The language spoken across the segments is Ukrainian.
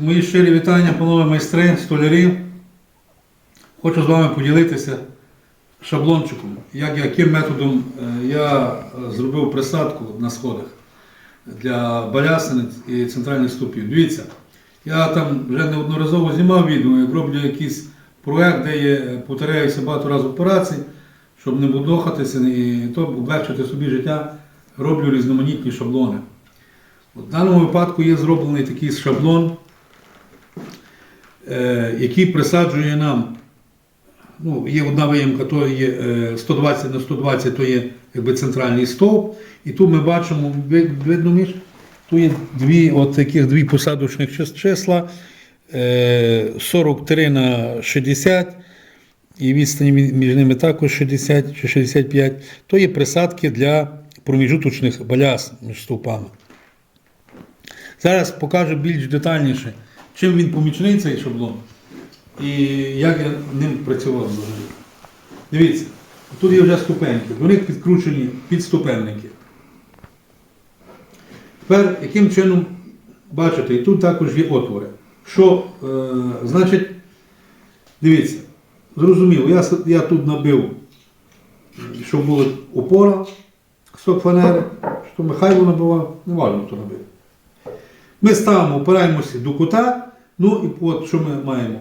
Мої щирі вітання, панове майстри, столярі. Хочу з вами поділитися шаблончиком, як, яким методом е, я е, зробив присадку на сходах для балясини і центральних ступів. Дивіться, я там вже неодноразово знімав відео, як роблю якийсь проект, де є, е, повторяюся багато разів операцій, щоб не будохатися і то облегчити собі життя, роблю різноманітні шаблони. В даному випадку є зроблений такий шаблон, який присаджує нам. Ну, є одна виїмка, то є е, 120 на 120, то є якби центральний стовп. І тут ми бачимо, видно між, тут є дві, от таких дві посадочних числа, е, 43 на 60, і відстані між ними також 60 чи 65. То є присадки для проміжуточних баляс між стовпами. Зараз покажу більш детальніше, чим він помічний цей шаблон і як я ним працював взагалі. Дивіться, тут є вже ступеньки, до них підкручені підступенники. Тепер яким чином бачите, і тут також є отвори. Що, е, значить, дивіться, зрозуміло, я, я тут набив, щоб була опора, кусок фанери, що Михайло набивав, не важливо, хто набив. Ми ставимо, опираємося до кута, ну і от що ми маємо.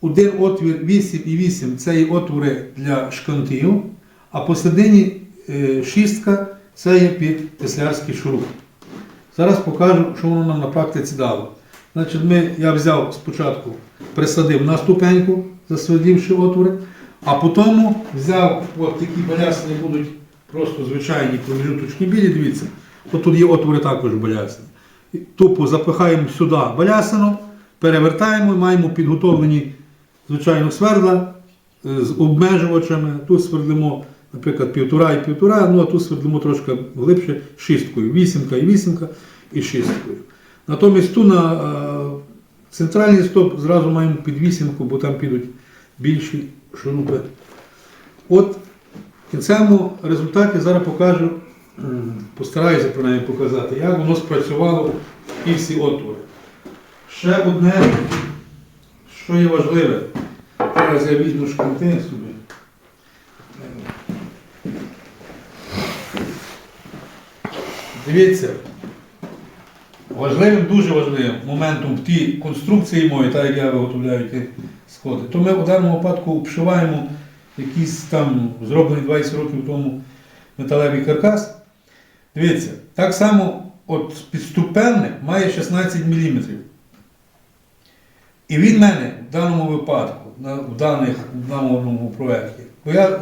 Один отвір 8 і 8 це є отвори для шкантів, а посередині е, шістка це є під теслярський шуруп. Зараз покажу, що воно нам на практиці дало. Значить, ми, я взяв спочатку, присадив на ступеньку, засверлівши отвори, а потім взяв от такі балясини будуть просто звичайні промежуточні білі, дивіться, от тут є отвори також балясини. Тупо запихаємо сюди балясину, перевертаємо маємо підготовлені звичайно свердла е, з обмежувачами. Тут свердлимо, наприклад, півтора і півтора, ну а тут свердлимо трошки глибше шісткою. Вісімка і вісімка і шісткою. Натомість тут на е, центральний стоп зразу маємо під вісімку, бо там підуть більші шурупи. От в кінцевому результаті зараз покажу, постараюся принаймні показати, як воно спрацювало і всі отвори. Ще одне, що є важливе. Зараз я візьму шканти собі. Дивіться, важливим, дуже важливим моментом в тій конструкції моїй, так як я виготовляю ті сходи, то ми в даному випадку обшиваємо якийсь там зроблений 20 років тому металевий каркас. Дивіться, так само от підступенник має 16 мм. І він мене в даному випадку, в, даних, в даному проєкті, бо я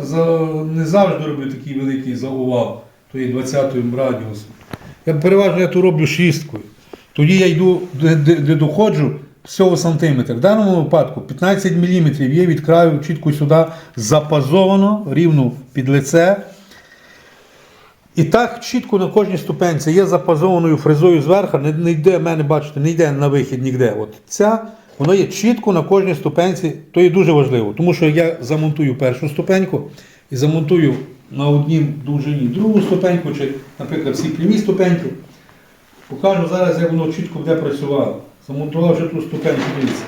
не завжди роблю такий великий заувал, то є 20-м радіусом. Я переважно я то роблю шісткою. Тоді я йду, де, де, де доходжу всього сантиметр. В даному випадку 15 мм є від краю чітко сюди запазовано рівно під лице. І так чітко на кожній ступенці є запазованою фрезою зверху, не, не йде, мене, бачите, не йде на вихід ніде. От ця, воно є чітко на кожній ступенці, то є дуже важливо, тому що я замонтую першу ступеньку і замонтую на одній довжині другу ступеньку, чи, наприклад, всі прямі ступеньки. Покажу зараз, як воно чітко буде працювало. Замонтував вже ту ступеньку, дивіться.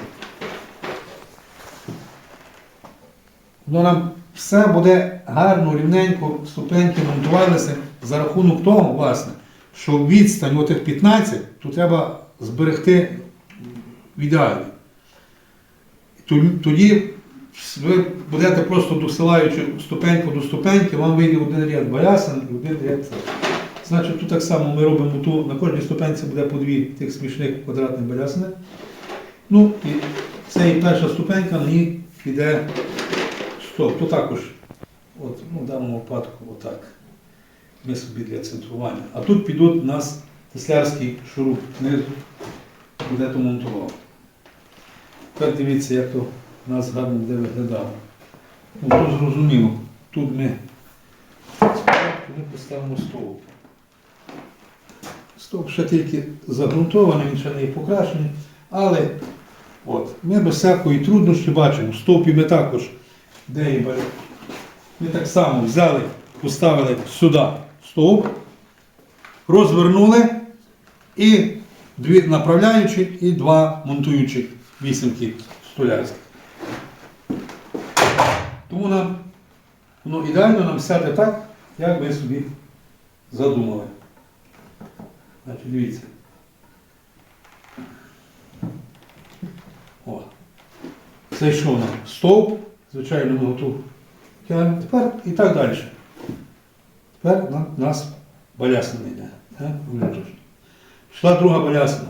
Воно нам все буде гарно, рівненько, ступеньки монтувалися за рахунок того, власне, що відстань отих 15, то треба зберегти в ідеалі. Тоді ви будете просто досилаючи ступеньку до ступеньки, вам вийде один ряд балясин і один ряд це. Значить, тут так само ми робимо ту, на кожній ступенці буде по дві тих смішних квадратних балясини. Ну і це і перша ступенька, на ній піде стоп. То також, от, ну, в даному випадку, отак. Ми собі для центрування. А тут підуть у нас теслярський шуруп знизу, буде то монтував. Тепер дивіться, як то нас гарно буде виглядало. Ну, тут зрозуміло. Тут ми спочатку ми поставимо стовп. Стовп ще тільки загрунтований, він ще не є покрашений, але от, ми без всякої труднощі бачимо, стовпі ми також, де бе- ми так само взяли, поставили сюди стовп, розвернули і дві направляючі і два монтуючих вісімки столярських. Тому нам воно ідеально нам сяде так, як ви собі задумали. Значить, дивіться. О. Зайшов нам стовп, звичайно, ми. Тягнемо тепер і так далі. Тепер на- у нас балясина йде. Пішла друга балясина.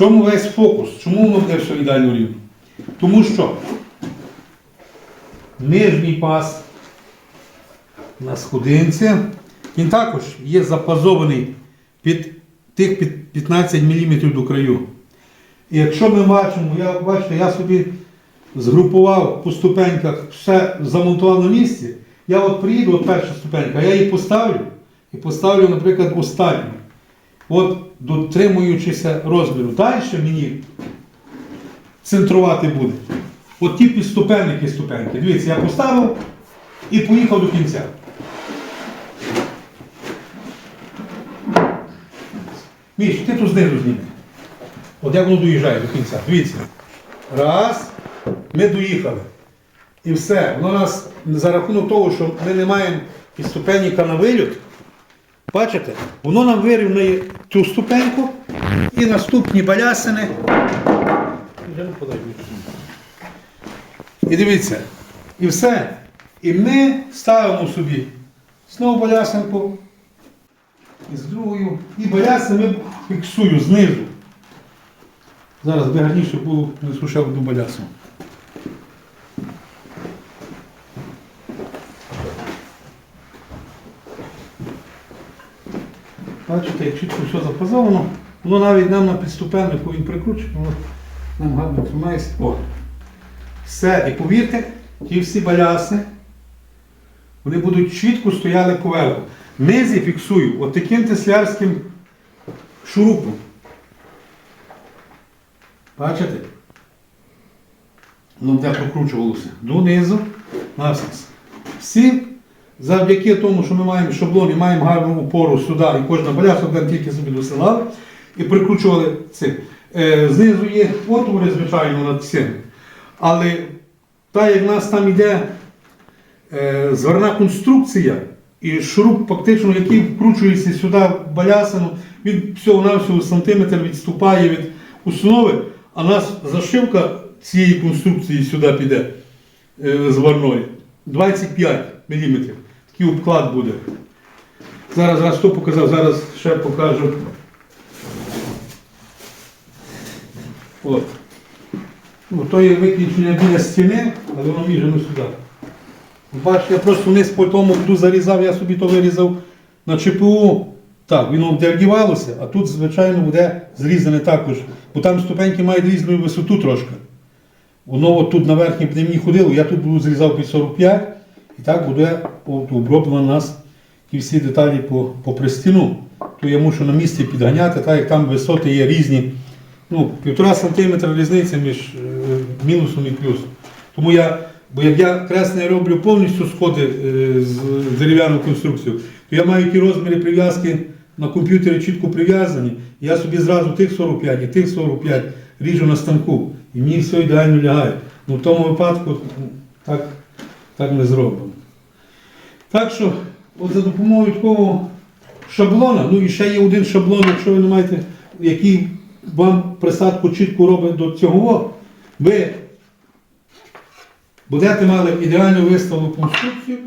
Чому весь фокус? Чому воно буде все ідеально рівно? Тому що нижній пас на сходинці, він також є запазований під тих під 15 мм до краю. І якщо ми бачимо, я бачите, я собі згрупував по ступеньках, все замонтував на місці, я от приїду, от перша ступенька, я її поставлю і поставлю, наприклад, останню. От дотримуючися розміру. Далі мені центрувати буде. От ті підступенники ступеньки. Дивіться, я поставив і поїхав до кінця. Міш, ти тут знизу зніми. От як воно доїжджає до кінця. Дивіться. Раз. Ми доїхали. І все. Воно нас за рахунок того, що ми не маємо підступенника на виліт, бачите, воно нам вирівняє цю ступеньку і наступні балясини. І дивіться, і все. І ми ставимо собі знову балясинку. І з другою. І балясини фіксую знизу. Зараз би гарніше було не слушав одну балясину. Бачите, як чітко все запазовано. Воно навіть нам на підступеннику він воно нам гарно тримається. О. Все, і повірте, ті всі баляси, вони будуть чітко стояли поверху. Низі фіксую от таким теслярським шурупом. Бачите? Ну, де прокручувалося. Донизу, насос. Всі завдяки тому, що ми маємо шаблон і маємо гарну опору сюди, і кожна один тільки собі досилали і прикручували цим. Е, знизу є отвори, звичайно, над цим. Але так як в нас там йде е, зверна конструкція, і шуруп, фактично, який вкручується сюди в балясину, він всього-навсього сантиметр відступає від основи, а нас зашивка цієї конструкції сюди піде зварної 25 мм. Такий обклад буде. Зараз раз то показав, зараз ще покажу. От. Ну, то є виключення біля стіни, але воно міжено сюди. Бачите, я просто вниз по тому буду зарізав, я собі то вирізав на ЧПУ. Так, воно вдягнівалося, а тут, звичайно, буде зрізане також. Бо там ступеньки мають різну висоту трошки. Воно от тут на верхній буде мені ходило, я тут буду зрізав під 45, і так буде оброблено нас ті всі деталі по, по пристіну. То я мушу на місці підганяти, так як там висоти є різні. Ну, півтора сантиметра різниця між е, мінусом і плюсом. Тому я, бо як я кресне роблю повністю сходи е, з дерев'яну конструкцію, то я маю ті розміри прив'язки на комп'ютері чітко прив'язані. Я собі зразу тих 45 і тих 45 ріжу на станку. І мені все ідеально лягає. Ну в тому випадку так, так не зроблено. Так що, от за допомогою такого шаблона, ну і ще є один шаблон, якщо ви не маєте, який вам присадку чітко робить до цього, ви будете мали ідеально виставлену конструкцію,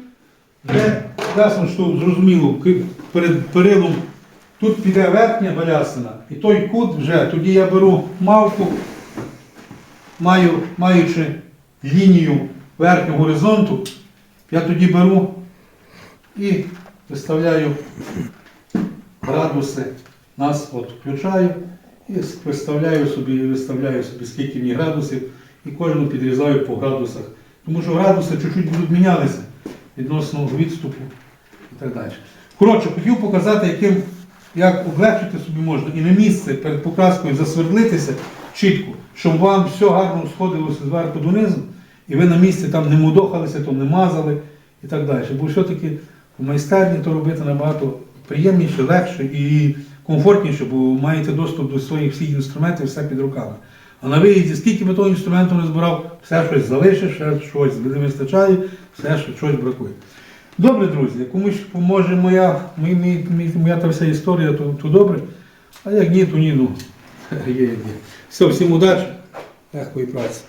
де ясно, що зрозуміло, перед перилом тут піде верхня балясина, і той кут вже, тоді я беру мавку, маю, маючи лінію верхнього горизонту, я тоді беру і виставляю градуси, нас от включаю і виставляю собі, виставляю собі скільки мені градусів і кожну підрізаю по градусах. Тому що градуси чуть-чуть будуть мінялися відносно відступу і так далі. Коротше, хотів показати, яким, як облегчити собі можна і на місце перед покраскою засвердлитися чітко, щоб вам все гарно сходилося зверху донизу, і ви на місці там не мудохалися, то не мазали і так далі. Бо все-таки в майстерні то робити набагато приємніше, легше і комфортніше, бо маєте доступ до своїх всіх інструментів, все під руками. А на виїзді, скільки би того інструменту не збирав, все щось залишиш, ще щось не вистачає, все щось бракує. Добре, друзі, комусь поможе моя, мій, мій, моя та вся історія, то, то добре. А як ні, то ні, ну є. Все, всім удачі, легкої праці.